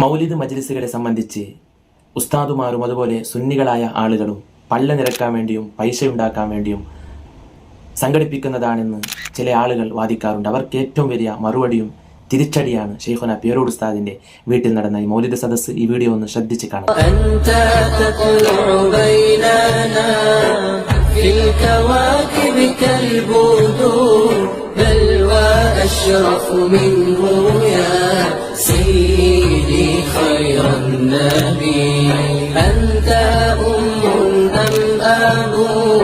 മൗലിദ് മജ്ലിസുകളെ സംബന്ധിച്ച് ഉസ്താദുമാരും അതുപോലെ സുന്നികളായ ആളുകളും പള്ള നിരക്കാൻ വേണ്ടിയും പൈസ ഉണ്ടാക്കാൻ വേണ്ടിയും സംഘടിപ്പിക്കുന്നതാണെന്ന് ചില ആളുകൾ വാദിക്കാറുണ്ട് അവർക്ക് ഏറ്റവും വലിയ മറുപടിയും തിരിച്ചടിയാണ് ഷെയ്ഖുന പേരോട് ഉസ്താദിന്റെ വീട്ടിൽ നടന്ന ഈ മൗലിദ സദസ്സ് ഈ വീഡിയോ ഒന്ന് ശ്രദ്ധിച്ച് കാണാം أنت تطلع بيننا في الكواكب كالبدور بل وأشرف منه يا أنت أم أم أبو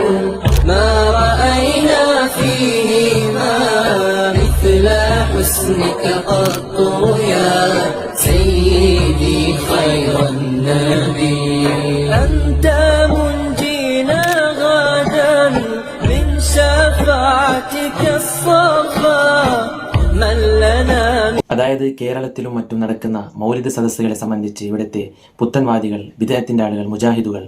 ما رأينا فيهما مثل حسنك قط يا سيدي خير النبي. أنت منجينا غدا من شفاعتك الصفا. അതായത് കേരളത്തിലും മറ്റും നടക്കുന്ന മൗലിക സദസ്സുകളെ സംബന്ധിച്ച് ഇവിടുത്തെ പുത്തൻവാദികൾ വിദേഹത്തിന്റെ ആളുകൾ മുജാഹിദുകൾ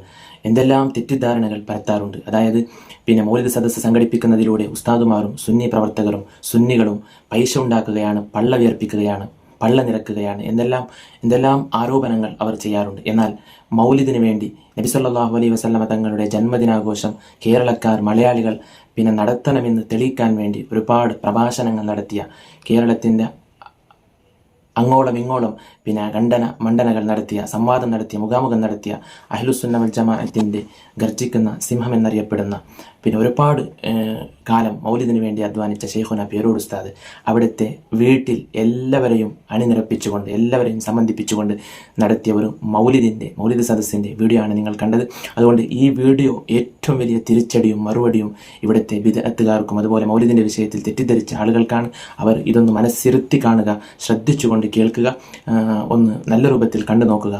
എന്തെല്ലാം തെറ്റിദ്ധാരണകൾ പരത്താറുണ്ട്. അതായത് പിന്നെ മൗലിക സദസ്സ് സംഘടിപ്പിക്കുന്നതിലൂടെ ഉസ്താദുമാരും സുന്നി പ്രവർത്തകരും സുന്നികളും പൈസ ഉണ്ടാക്കുകയാണ് പള്ള വിയർപ്പിക്കുകയാണ് പള്ള നിരക്കുകയാണ് എന്തെല്ലാം എന്തെല്ലാം ആരോപണങ്ങൾ അവർ ചെയ്യാറുണ്ട്. എന്നാൽ മൗലിദിന് വേണ്ടി നബി അലൈ വസല്ലമ തങ്ങളുടെ ജന്മദിനാഘോഷം കേരളക്കാർ മലയാളികൾ പിന്നെ നടത്തണമെന്ന് തെളിയിക്കാൻ വേണ്ടി ഒരുപാട് പ്രഭാഷണങ്ങൾ നടത്തിയ കേരളത്തിന്റെ അങ്ങോളം ഇങ്ങോളം പിന്നെ ഖണ്ഡന മണ്ഡനകൾ നടത്തിയ സംവാദം നടത്തിയ മുഖാമുഖം നടത്തിയ അഹ്ലുസുന്നമൽ ജമാഅത്തിന്റെ ഗർജിക്കുന്ന സിംഹം എന്നറിയപ്പെടുന്ന പിന്നെ ഒരുപാട് കാലം മൗലിദിനു വേണ്ടി അധ്വാനിച്ച ഷെയ്ഖുന പേരോട് ഉസ്താദ് അവിടുത്തെ വീട്ടിൽ എല്ലാവരെയും അണിനിരപ്പിച്ചുകൊണ്ട് എല്ലാവരെയും സംബന്ധിപ്പിച്ചുകൊണ്ട് നടത്തിയ ഒരു മൗലിദിന്റെ മൗലിദ് സദസ്സിന്റെ വീഡിയോ ആണ് നിങ്ങൾ കണ്ടത്. അതുകൊണ്ട് ഈ വീഡിയോ ഏറ്റവും വലിയ തിരിച്ചടിയും മറുപടിയും ഇവിടുത്തെ വിദഗ്ധക്കാർക്കും അതുപോലെ മൗലിദിന്റെ വിഷയത്തിൽ തെറ്റിദ്ധരിച്ച ആളുകൾക്കാണ്. അവർ ഇതൊന്ന് മനസ്സിരുത്തി കാണുക ശ്രദ്ധിച്ചുകൊണ്ട് കേൾക്കുക. ഒന്ന് നല്ല രൂപത്തിൽ കണ്ടു നോക്കുക.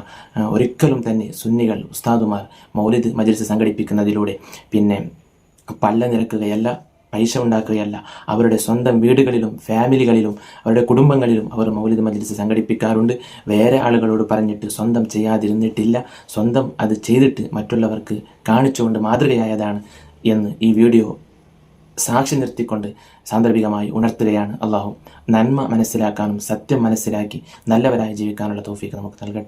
ഒരിക്കലും തന്നെ സുന്നികൾ ഉസ്താദുമാർ മൗലിദ് മജിൽസ് സംഘടിപ്പിക്കുന്നതിലൂടെ പിന്നെ പല്ല നിരക്കുകയല്ല പൈസ ഉണ്ടാക്കുകയല്ല. അവരുടെ സ്വന്തം വീടുകളിലും ഫാമിലികളിലും അവരുടെ കുടുംബങ്ങളിലും അവർ മൗലിദ് മജ്ലിസ് സംഘടിപ്പിക്കാറുണ്ട്. വേറെ ആളുകളോട് പറഞ്ഞിട്ട് സ്വന്തം ചെയ്യാതിരുന്നിട്ടില്ല. സ്വന്തം അത് ചെയ്തിട്ട് മറ്റുള്ളവർക്ക് കാണിച്ചുകൊണ്ട് മാതൃകയായതാണ് എന്ന് ഈ വീഡിയോ സാക്ഷി നിർത്തിക്കൊണ്ട് സാന്ദർഭികമായി ഉണർത്തുകയാണ് അള്ളാഹു. നന്മ മനസ്സിലാക്കാനും സത്യം മനസ്സിലാക്കി നല്ലവരായി ജീവിക്കാനുള്ള തോഫീക്ക് നമുക്ക് നൽകട്ടെ.